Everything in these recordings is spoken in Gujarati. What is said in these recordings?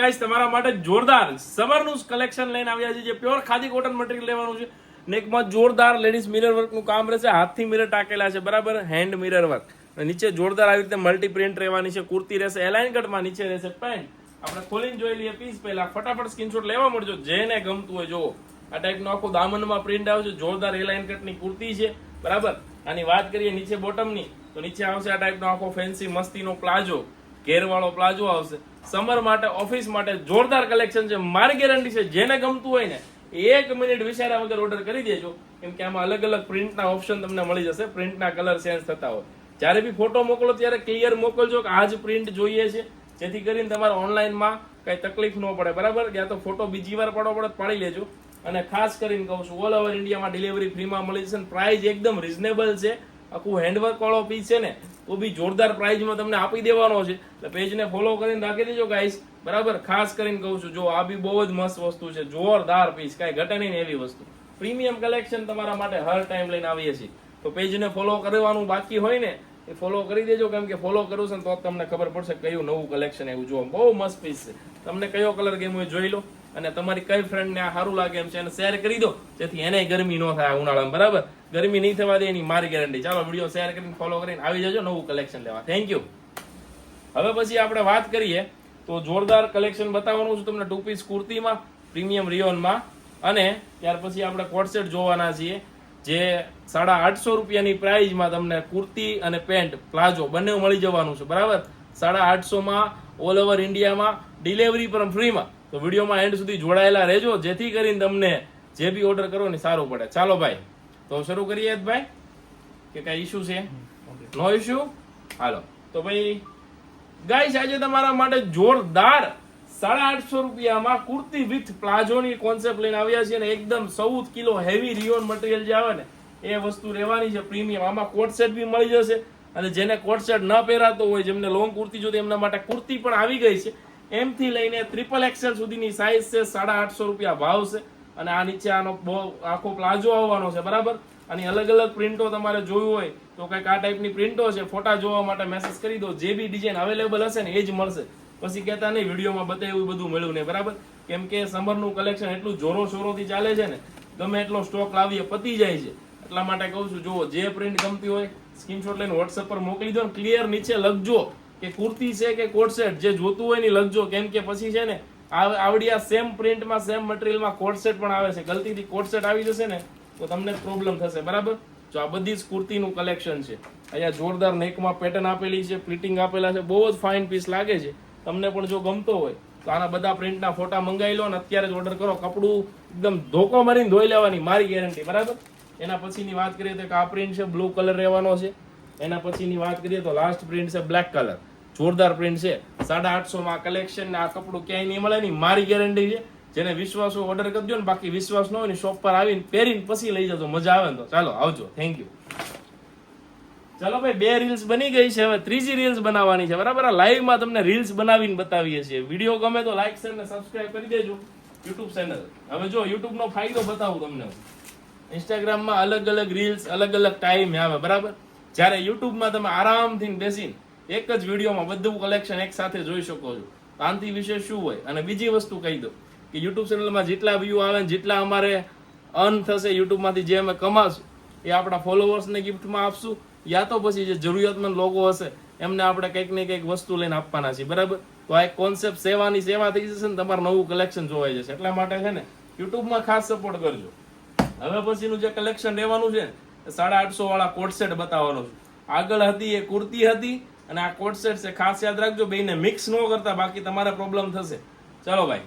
ગાઈસ તમારા માટે જોરદાર સમરનું કલેક્શન લઈને આવ્યા છે જે પ્યોર ખાદી કોટન મટીરિયલ લેવાનું છે. ને એકમાં જોરદાર લેડીઝ મિરર વર્કનું કામ રહેશે. હાથથી મિરર ટાકેલા છે. બરાબર? હેન્ડ મિરર વર્ક નીચે જોરદાર આવી રીતે મલ્ટી પ્રિન્ટ રહેવાની છે. કુર્તી રહેશે. એલાઇન કટમાં નીચે રહેશે. પેન્ટ આપણે ખોલીને જોઈ લઈએ પીસ પહેલા. ફટાફટ સ્ક્રીનશોટ લેવા મળજો. જેને ગમતું હોય જો આ ટાઈપનો આખો દામનમાં પ્રિન્ટ આવશે જોરદાર એલાઇન કટની કુર્તી છે. બરાબર? આની વાત કરીએ નીચે બોટમની તો નીચે આવશે આ ટાઈપનો આખો ફેન્સી મસ્તીનો પ્લાઝો ઘેરવાળો પ્લાઝો આવશે. સમર માટે, ઓફિસ માટે જોરદાર કલેક્શન છે, મારી ગેરંટી છે, જેને ગમતું હોય ને, એક મિનિટ વિચાર્યા વગર ઓર્ડર કરી દેજો. કેમ કે આમાં અલગ અલગ પ્રિન્ટના ઓપ્શન તમને મળી જશે, પ્રિન્ટના કલર ચેન્જ થતા હોય. જ્યારે બી ફોટો મોકલો, ત્યારે ક્લિયર મોકલજો કે આ જ પ્રિન્ટ જોઈએ છે. જેથી કરીને તમારે ઓનલાઈનમાં કઈ તકલીફ ન પડે. બરાબર? યા તો ફોટો બીજી વાર પડો પડે પાડી લેજો. અને ખાસ કરીને કહું છું ઓલ ઓવર ઇન્ડિયામાં ડિલિવરી ફ્રીમાં મળી જશે પ્રાઇસ એકદમ રિઝનેબલ છે. આખું હેન્ડવર્ક વાળો પીસ છે ને તો બી જોરદાર પ્રાઇઝમાં તમને આપી દેવાનો છે. એટલે પેજને ફોલો કરીને રાખી દેજો ગાઈસ બરાબર? ખાસ કરીને કહું છું, જો આ બી બહુ જ મસ્ત વસ્તુ છે. જોરદાર પીસ કાંઈ ઘટે નહીં એવી વસ્તુ. પ્રીમિયમ કલેક્શન તમારા માટે હર ટાઈમ લઈને આવીએ છીએ. તો પેજને ફોલો કરવાનું બાકી હોય ને, એ ફોલો કરી દેજો. કેમ કે ફોલો કરું છે તો તમને ખબર પડશે કયું નવું કલેક્શન એવું જોવા બહુ મસ્ત પીસ છે. તમને કયો કલર ગેમ હોય જોઈ લો. અને તમારી કઈ ફ્રેન્ડને આ સારું લાગે એમ છે એને શેર કરી દો. જેથી એને ગરમી ન થાય ઉનાળામાં, બરાબર? ગરમી નહીં થવા દે, એની મારી ગેરંટી ચાલો વીડિયો શેર કરીને ફોલો કરીને આવી જજો, નવું કલેક્શન લેવા. થેન્ક યુ હવે પછી આપણે વાત કરીએ, તો જોરદાર કલેક્શન બતાવવાનું છે તમને ટુ પીસ કુર્તીમાં પ્રીમિયમ રિયોનમાં અને ત્યાર પછી આપણે કોટસેટ જોવાના છીએ, જે સાડા આઠસો રૂપિયાની પ્રાઇઝમાં તમને કુર્તી અને પેન્ટ પ્લાઝો બંને મળી જવાનું છે, બરાબર? સાડા આઠસોમાં ઓલ ઓવર ઇન્ડિયામાં ડિલિવરી પણ ફ્રીમાં તો વિડીયોમાં એન્ડ સુધી જોડાયેલા રહેજો. જેથી કરીને તમને જે બી ઓર્ડર કરો ને સારું પડે. ચાલો ભાઈ તો શરૂ કરીએ ભાઈ કે કઈ ઇશ્યુ છે? નો ઇશ્યુ હાલો. તો ભાઈ ગાઈસ આજે તમારા માટે જોરદાર સાડા આઠસો રૂપિયામાં કુર્તી વિથ પ્લાઝોની કોન્સેપ્ટ લઈને આવ્યા છે ને એકદમ ચૌદ કિલો હેવી રિયોન મટીરિયલ જે આવે ને એ વસ્તુ રહેવાની છે પ્રીમિયમ આમાં કોટ સેટ બી મળી જશે. અને જેને કોટ સેટ ન પહેરાતો હોય જેમને લોંગ કુર્તી જોતી એમના માટે કુર્તી પણ આવી ગઈ છે. એમ થી લઈને ટ્રિપલ એક્સેલ સુધીની સાઇઝ છે, સાડા આઠસો રૂપિયા ભાવ છે. અને આ નીચે આનો બહુ આખો પ્લાઝો આવવાનો છે, બરાબર? અને અલગ અલગ પ્રિન્ટો તમારે જોયું હોય, તો કંઈક આ ટાઈપની પ્રિન્ટો છે, ફોટા જોવા માટે મેસેજ કરી દો. જે બી ડિઝાઇન અવેલેબલ હશે ને એ જ મળશે. પછી કહેતા નહીં, વિડીયોમાં બતાવ્યું બધું મળ્યું ને બરાબર? કેમ કે સમરનું કલેક્શન એટલું જોરો શોરોથી ચાલે છે ને, ગમે એટલો સ્ટોક લાવીએ, પતી જાય છે. એટલા માટે કહું છું, જુઓ, જે પ્રિન્ટ ગમતી હોય સ્ક્રીનશોટ લઈને વોટ્સઅપ પર મોકલી દો ક્લિયર નીચે લખજો. કે કુર્તી છે કે કોટ સેટ જે જોતું હોય ને લખજો. કેમ કે પછી છે ને આવડી સેમ પ્રિન્ટમાં સેમ મટીરિયલમાં કોટ સેટ પણ આવે છે. ગલતીથી કોટ સેટ આવી જશે ને, તો તમને પ્રોબ્લેમ થશે. બરાબર? જો આ બધી જ કુર્તીનું કલેક્શન છે. અહીંયા જોરદાર નેકમાં પેટર્ન આપેલી છે પ્રિન્ટિંગ આપેલા છે. બહુ જ ફાઇન પીસ લાગે છે. તમને પણ જો ગમતો હોય, તો આના બધા પ્રિન્ટના ફોટા મંગાવી લો અને અત્યારે જ ઓર્ડર કરો. કપડું એકદમ ધોકો મારીને ધોઈ લેવાની, મારી ગેરંટી બરાબર? એના પછીની વાત કરીએ તો આ પ્રિન્ટ છે બ્લુ કલર રહેવાનો છે. એના પછીની વાત કરીએ તો લાસ્ટ પ્રિન્ટ છે બ્લેક કલર જોરદાર પ્રિન્ટ છે. સાડા આઠસો માં કલેક્શન ને આ કપડું ક્યાંય નહીં મળે નહીં. મારી ગેરંટી છે. જેને વિશ્વાસ હોય ઓર્ડર કરજો ને, બાકી વિશ્વાસ ન હોય ને શોપ પર આવીને પહેરીને પછી લઈ જજો. મજા આવે ને તો. ચાલો, આવજો. થેન્ક યુ ચાલો ભાઈ, બે રીલ્સ બની ગઈ છે હવે. ત્રીજી રીલ્સ બનાવવાની છે. બરાબર? આ લાઈવમાં તમને રીલ્સ બનાવીને બતાવીએ છીએ. વીડિયો ગમે તો લાઈક શેર ને સબસ્ક્રાઇબ કરી દેજો. યુટ્યુબ ચેનલ હવે જો યુટ્યુબ નો ફાયદો બતાવું તમને. ઇન્સ્ટાગ્રામમાં અલગ અલગ રીલ્સ અલગ અલગ ટાઈમ આવે. બરાબર? જ્યારે યુટ્યુબમાં તમે આરામથી બેસીને એક જ વિડીયોમાં બધું કલેક્શન એક સાથે જોઈ શકો છો. કાંતિ વિશે શું હોય? અને બીજી વસ્તુ કહી દો કે યુટ્યુબ ચેનલમાં જેટલા વ્યૂ આવે જેટલા અમારે અર્ન થશે યુટ્યુબમાંથી જે અમે કમાશું, એ આપણા ફોલોવર્સને ગિફ્ટમાં આપશું, યા તો પછી જે જરૂરિયાતમંદ લોકો હશે, એમને આપણે કંઈક ને કંઈક વસ્તુ લઈને આપવાના છીએ. બરાબર? તો આ એક કોન્સેપ્ટ સેવાની સેવા થઈ જશે ને તમારે નવું કલેક્શન જોવાઈ જશે. એટલા માટે છે ને, યુટ્યુબમાં ખાસ સપોર્ટ કરજો. હવે પછીનું જે કલેક્શન રહેવાનું છે ને સાડા આઠસો વાળા કોટ સેટ બતાવવાનો છે. આગળ હતી એ કુર્તી હતી અને આ કોટ સેટ છે ખાસ યાદ રાખજો બેને મિક્સ ન કરતા બાકી તમારે પ્રોબ્લેમ થશે ચલો ભાઈ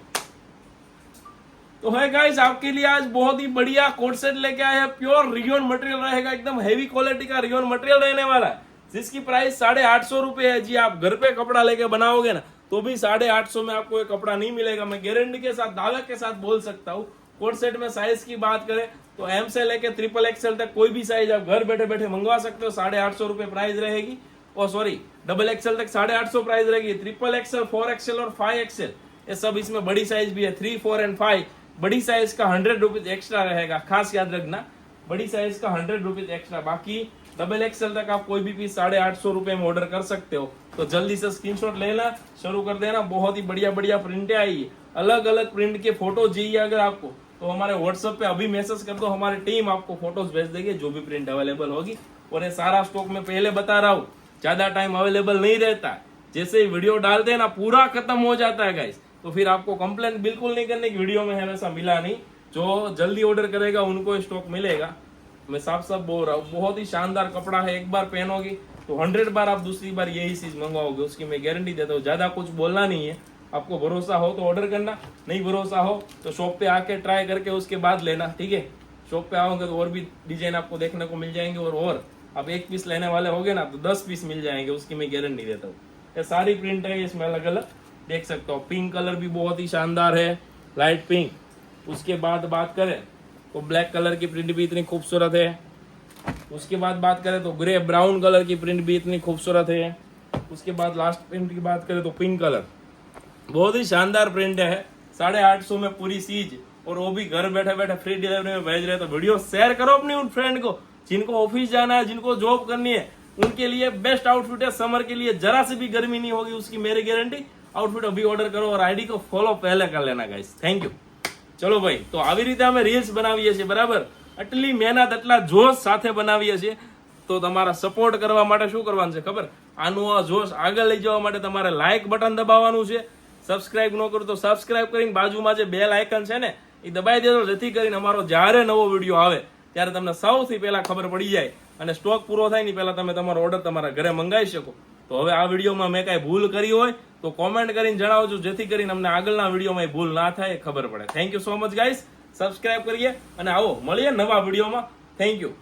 तो है गाइस आपके लिए आज बहुत ही बढ़िया कोट सेट लेके आए हैं प्योर रियोन मटेरियल रहेगा एकदम हेवी क्वालिटी का रियोन मटेरियल रहने वाला है जिसकी प्राइस साढ़े आठ सौ रुपए है जी आप घर पे कपड़ा लेके बनाओगे ना तो भी साढ़े आठ सौ में आपको ये कपड़ा नहीं मिलेगा मैं गारंटी के साथ दावे के साथ बोल सकता हूँ कोट सेट में साइज की बात करें तो एम से लेके ट्रिपल एक्सएल तक कोई भी साइज आप घर बैठे बैठे मंगवा सकते हो साढ़े आठ सौ रुपए प्राइस रहेगी और सॉरी डबल एक्सएल तक साढ़े आठ सौ प्राइस रहेगी। ट्रिपल एक्सएल फोर एक्सएल और फाइव एक्सएल ये सब इसमें बड़ी साइज़ भी है। थ्री फोर एंड फाइव बड़ी साइज़ का हंड्रेड रुपीज़ एक्स्ट्रा रहेगा। खास याद रखना। बड़ी साइज़ का हंड्रेड रुपीज़ एक्स्ट्रा बाकी डबल एक्सएल तक आप कोई भी पीस साढ़े आठ सौ रुपए में ऑर्डर कर सकते हो। तो जल्दी से स्क्रीनशॉट लेना। शुरू कर देना। बहुत ही बढ़िया बढ़िया प्रिंटें आई है अलग अलग प्रिंट के फ़ोटो चाहिए अगर आपको। तो हमारे व्हाट्सएप पे अभी मैसेज कर दो। हमारी टीम आपको फ़ोटोज़ भेज देगी। जो भी प्रिंट अवेलेबल होगी। और ये सारा स्टॉक में पहले बता रहा हूँ। ज़्यादा टाइम अवेलेबल नहीं रहता। जैसे ही वीडियो डालते हैं ना, पूरा खत्म हो जाता है गाइस तो फिर आपको कंप्लेन बिल्कुल नहीं करने की वीडियो में है वैसा मिला नहीं। जो जल्दी ऑर्डर करेगा, उनको स्टॉक मिलेगा। मैं साफ़ साफ़ बोल रहा हूँ, बहुत ही शानदार कपड़ा है, एक बार पहनोगे तो हंड्रेड बार आप दूसरी बार यही चीज़ मंगवाओगे उसकी मैं गारंटी देता हूँ, ज़्यादा कुछ बोलना नहीं है। आपको भरोसा हो तो ऑर्डर करना, नहीं भरोसा हो तो शॉप पे आके ट्राई करके उसके बाद लेना, ठीक है? शॉप पे आओगे तो और भी डिज़ाइन आपको देखने को मिल जाएँगे और और। आप एक पीस लेने वाले होगे ना तो दस पीस मिल जाएँगे, उसकी मैं गारंटी देता हूँ। ये सारी प्रिंट है, इसमें अलग अलग देख सकते हो। पिंक कलर भी बहुत ही शानदार है लाइट पिंक उसके बाद बात करें तो ब्लैक कलर की प्रिंट भी इतनी खूबसूरत है। उसके बाद बात करें तो ग्रे ब्राउन कलर की प्रिंट भी इतनी खूबसूरत है। उसके बाद लास्ट प्रिंट की बात करें तो पिंक कलर बहुत ही शानदार प्रिंट है। साढ़े आठ सौ में पूरी सीज और वो भी घर बैठे बैठे फ्री डिलीवरी में भेज रहे तो वीडियो शेयर करो अपनी उन फ्रेंड को। जिनको ऑफिस जाना है जिनको जॉब करनी है उनके लिए बेस्ट आउटफिट है समर के लिए जरा से भी गर्मी नहीं होगी उसकी मेरी गारंटी आउटफिट अभी ऑर्डर करो और आईडी को फॉलो पहले कर लेना गाइस થેન્ક યુ ચલો ભાઈ તો આવી રીતે અમે રીલ્સ બનાવીએ છીએ બરાબર આટલી મહેનત આટલા જોશ સાથે બનાવીએ છીએ તો તમારા સપોર્ટ કરવા માટે શું કરવાનું છે ખબર આનું આ જોશ આગળ લઈ જવા માટે તમારે લાઇક બટન દબાવવાનું છે સબસ્ક્રાઇબ ન કરો તો સબસ્ક્રાઇબ કરીને બાજુમાં જે બેલ આઇકન છે ને એ દબાઈ દેજો જેથી કરીને અમારો જ્યારે નવો વિડીયો આવે ત્યારે તમને સૌથી પહેલા ખબર પડી જાય અને સ્ટોક પૂરો થાય ને પહેલા તમે તમારો ઓર્ડર તમારા ઘરે મંગાવી શકો. તો હવે આ વિડીયોમાં મેં કાંઈ ભૂલ કરી હોય તો કોમેન્ટ કરીને જણાવજો, જેથી કરીને અમને આગળના વિડીયોમાં ભૂલ ના થાય ખબર પડે. Thank you so much guys subscribe કરીએ અને આવો, મળીએ નવા વિડીયોમાં. Thank you